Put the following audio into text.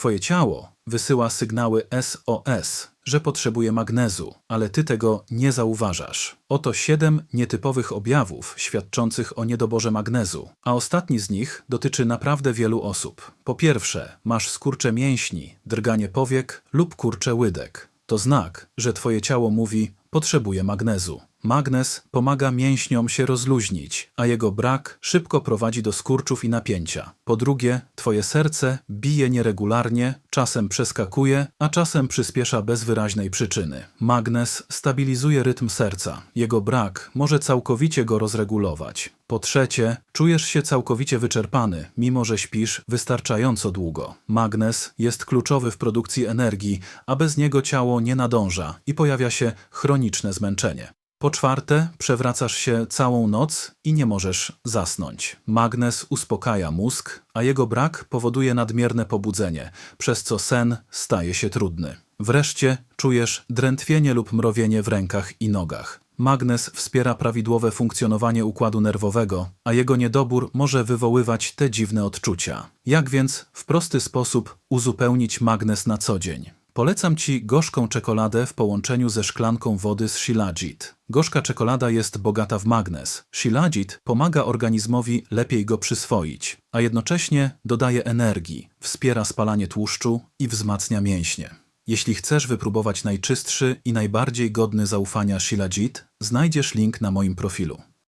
Twoje ciało wysyła sygnały SOS, że potrzebuje magnezu, ale ty tego nie zauważasz. Oto siedem nietypowych objawów świadczących o niedoborze magnezu, a ostatni z nich dotyczy naprawdę wielu osób. Po pierwsze, masz skurcze mięśni, drganie powiek lub kurcze łydek. To znak, że twoje ciało mówi potrzebuje magnezu. Magnez pomaga mięśniom się rozluźnić, a jego brak szybko prowadzi do skurczów i napięcia. Po drugie, twoje serce bije nieregularnie, czasem przeskakuje, a czasem przyspiesza bez wyraźnej przyczyny. Magnez stabilizuje rytm serca. Jego brak może całkowicie go rozregulować. Po trzecie, czujesz się całkowicie wyczerpany, mimo że śpisz wystarczająco długo. Magnez jest kluczowy w produkcji energii, a bez niego ciało nie nadąża i pojawia się chroniczne zmęczenie. Po czwarte, przewracasz się całą noc i nie możesz zasnąć. Magnez uspokaja mózg, a jego brak powoduje nadmierne pobudzenie, przez co sen staje się trudny. Wreszcie czujesz drętwienie lub mrowienie w rękach i nogach. Magnez wspiera prawidłowe funkcjonowanie układu nerwowego, a jego niedobór może wywoływać te dziwne odczucia. Jak więc w prosty sposób uzupełnić magnez na co dzień? Polecam Ci gorzką czekoladę w połączeniu ze szklanką wody z Shilajit. Gorzka czekolada jest bogata w magnez. Shilajit pomaga organizmowi lepiej go przyswoić, a jednocześnie dodaje energii, wspiera spalanie tłuszczu i wzmacnia mięśnie. Jeśli chcesz wypróbować najczystszy i najbardziej godny zaufania Shilajit, znajdziesz link na moim profilu.